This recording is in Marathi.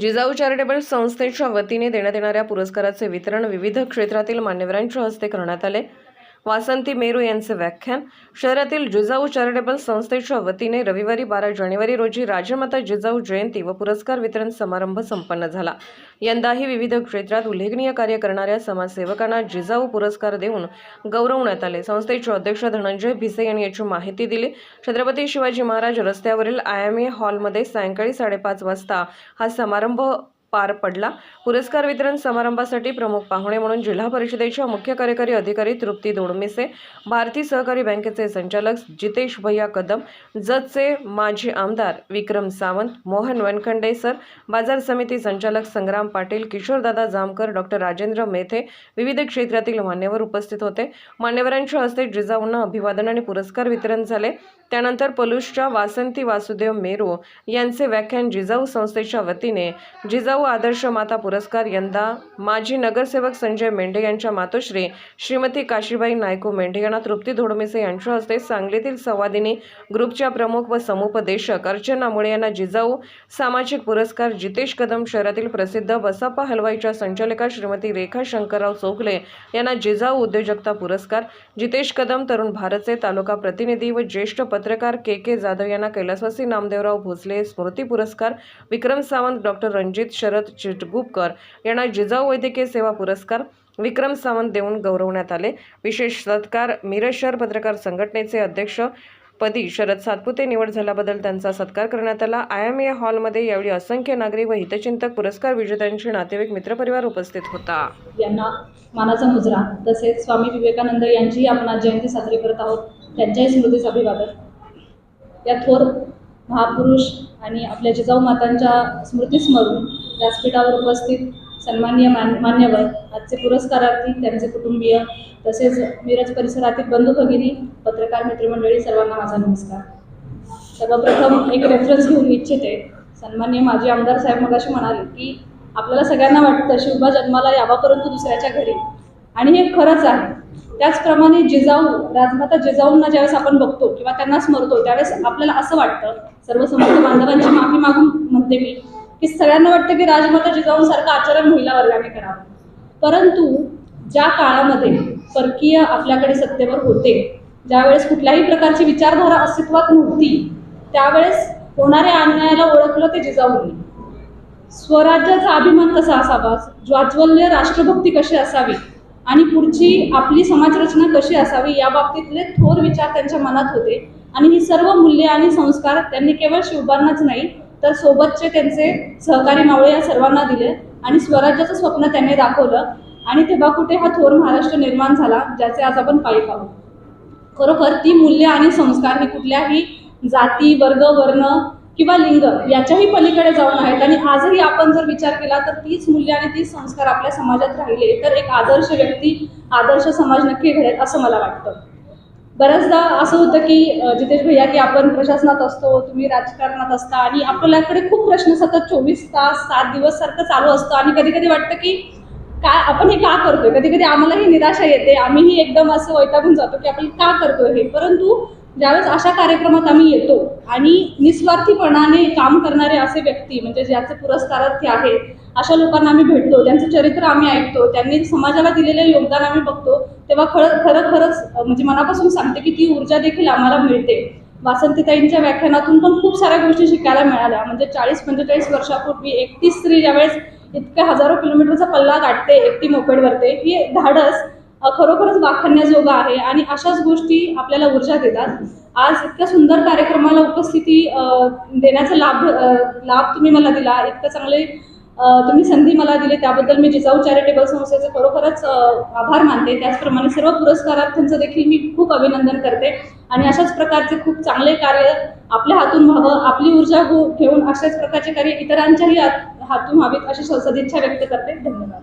जिजाऊ चॅरिटेबल संस्थेच्या वतीने देण्यात येणाऱ्या पुरस्काराचे वितरण विविध क्षेत्रातील मान्यवरांच्या हस्ते करण्यात आले. वासंती मेरू यांचे व्याख्यान. शहरातील जिजाऊ चॅरिटेबल संस्थेच्या वतीने रविवारी बारा जानेवारी रोजी राजमाता जिजाऊ जयंती व पुरस्कार वितरण समारंभ संपन्न झाला. यंदाही विविध क्षेत्रात उल्लेखनीय कार्य करणाऱ्या समाजसेवकांना जिजाऊ पुरस्कार देऊन गौरवण्यात आले. संस्थेचे अध्यक्ष धनंजय भिसे यांनी याची माहिती दिली. छत्रपती शिवाजी महाराज रस्त्यावरील आय एम ए हॉलमध्ये सायंकाळी साडेपाच वाजता हा समारंभ पार पडला. पुरस्कार वितरण समारंभासाठी प्रमुख पाहुणे म्हणून जिल्हा परिषदेच्या मुख्य कार्यकारी अधिकारी तृप्ती दोडमिसे भारतीय सहकारी बँकेचे संचालक जितेश भैया कदम जतचे माजी आमदार विक्रम सावंत मोहन वनखंडे सर बाजार समिती संचालक संग्राम पाटील किशोरदादा जामकर डॉक्टर राजेंद्र मेथे विविध क्षेत्रातील मान्यवर उपस्थित होते. मान्यवरांच्या हस्ते जिजाऊंना अभिवादन आणि पुरस्कार वितरण झाले. त्यानंतर पलूसच्या वासंती वासुदेव मेरू यांचे व्याख्यान जिजाऊ संस्थेच्या वतीने जिजाऊ आदर्श माता पुरस्कार यंदा माजी नगरसेवक संजय मेंढे यांच्या मातोश्री श्रीमती काशीबाई नायको मेंढे यांना तृप्ती धोडमिसे यांच्या हस्ते सांगलीतील संवादिनी ग्रुपच्या प्रमुख व समुपदेशक अर्चना मुळे यांना जिजाऊ सामाजिक पुरस्कार जितेश कदम शहरातील प्रसिद्ध बसापा हलवाईच्या संचालिका श्रीमती रेखा शंकरराव चोखले यांना जिजाऊ उद्योजकता पुरस्कार जितेश कदम तरुण भारतचे तालुका प्रतिनिधी व ज्येष्ठ पत्रकार के के जाधव यांना कैलासवासी नामदेवराव भोसले स्मृती पुरस्कार विक्रम सावंत डॉक्टर रणजित शरद चिटगुपकर यांना जिजाऊ वैद्यकीय सेवा पुरस्कार विक्रम सावंत देऊन गौरवण्यात आले. विशेष सत्कार मिरज शहर पत्रकार संघटनेचे अध्यक्ष पदी शरद सातपुते निवड झाल्याबद्दल त्यांचा सत्कार करण्यात आला. आय एम ए हॉलमध्ये यावेळी असंख्य नागरिक व हितचिंतक पुरस्कार विजेत्यांचे नातेवाईक मित्रपरिवार उपस्थित होता. यांना मानाचा मुजरा तसेच स्वामी विवेकानंद यांचीही आपण आज जयंती साजरी करत आहोत. त्यांच्याही स्मृतीस अभिवादन. या थोर महापुरुष आणि आपल्या जिजाऊ मातांच्या स्मृती स्मरून व्यासपीठावर उपस्थित सन्माननीय मान मान्यवर आजचे पुरस्कारार्थी त्यांचे कुटुंबीय तसेच मिरज परिसरातील बंधू भगिनी पत्रकार मित्रमंडळी सर्वांना माझा नमस्कार. सर्वप्रथम एक रेफरन्स घेऊन इच्छिते सन्मान्य माजी आमदार साहेब मगाशी म्हणाले की आपल्याला सगळ्यांना वाटतं शिवबा जन्माला यावा परंतु दुसऱ्याच्या घरी. आणि हे खरंच आहे. त्याचप्रमाणे जिजाऊ राजमाता जिजाऊंना ज्यावेळेस आपण बघतो किंवा त्यांना स्मरतो त्यावेळेस आपल्याला असं वाटतं सर्व समर्थ बांधवांची माफी मागून म्हणते मी की सगळ्यांना वाटतं की राजमाता जिजाऊंसारखं आचरण महिला वर्गाने करावं. परंतु ज्या काळामध्ये परकीय आपल्याकडे सत्तेवर होते ज्यावेळेस कुठल्याही प्रकारची विचारधारा अस्तित्वात नव्हती त्यावेळेस होणाऱ्या अन्यायाला ओळखलं ते जिजाऊंनी. स्वराज्याचा अभिमान कसा असावा? ज्वाज्वल्य राष्ट्रभक्ती कशी असावी? आणि पुढची आपली समाजरचना कशी असावी? या बाबतीतले थोर विचार त्यांच्या मनात होते. आणि ही सर्व मूल्ये आणि संस्कार त्यांनी केवळ शिवबांनाच नाही तर सोबतचे त्यांचे सहकारी मावळे या सर्वांना दिले आणि स्वराज्याचं स्वप्न त्यांनी दाखवलं. आणि तेव्हा कुठे हा थोर महाराष्ट्र निर्माण झाला ज्याचे आज आपण पायी आहोत. खरोखर ती मूल्य आणि संस्कार ही कुठल्याही जाती वर्ग वर्ण किंवा लिंग याच्याही पलीकडे जाऊन आहेत. आणि आजही आपण जर विचार केला तर तीच मूल्य आणि तीच संस्कार आपल्या समाजात राहिले तर एक आदर्श व्यक्ती आदर्श समाज नक्की घडेल असं मला वाटतं. बऱ्याचदा असं होतं की जितेश भैया की आपण प्रशासनात असतो तुम्ही राजकारणात असता आणि आपल्याकडे खूप प्रश्न सतत चोवीस तास सात दिवस सारखं चालू असतं. आणि कधी कधी वाटतं की काय आपण हे का करतोय? कधी कधी आम्हालाही निराशा येते. आम्हीही एकदम असं वैतागून जातो की आपण का करतोय हे? परंतु ज्यावेळेस अशा कार्यक्रमात आम्ही येतो आणि निस्वार्थीपणाने काम करणारे असे व्यक्ती म्हणजे ज्याचे पुरस्कारार्थी आहेत अशा लोकांना आम्ही भेटतो त्यांचं चरित्र आम्ही ऐकतो त्यांनी समाजाला दिलेले योगदान आम्ही बघतो तेव्हा खरं खरं खरंच म्हणजे मनापासून सांगते की ती ऊर्जा देखील आम्हाला मिळते. वासंतीताईंच्या व्याख्यानातून पण खूप साऱ्या गोष्टी शिकायला मिळाल्या म्हणजे चाळीस पंचेचाळीस वर्षापूर्वी एकटी स्त्री ज्यावेळेस इतक्या हजारो किलोमीटरचा पल्ला गाठते एकटी मोपेडवरते ही धाडस खरोखरच वाखाणण्याजोगं आहे आणि अशाच गोष्टी आपल्याला ऊर्जा देतात. आज इतक्या सुंदर कार्यक्रमाला उपस्थिती देण्याचा लाभ लाभ तुम्ही मला दिला. इतकं चांगले तुम्ही संधी मला दिली. त्याबद्दल मी जिजाऊ चॅरिटेबल संस्थेचे खरोखरच आभार मानते. त्याचप्रमाणे सर्व पुरस्कारार्थ्यांचं देखील मी खूप अभिनंदन करते. आणि अशाच प्रकारचे खूप चांगले कार्य आपल्या हातून व्हावं आपली ऊर्जा गो- घेऊन अशाच प्रकारचे कार्य इतरांच्याही हातून व्हावीत अशी सदिच्छा व्यक्त करते. धन्यवाद.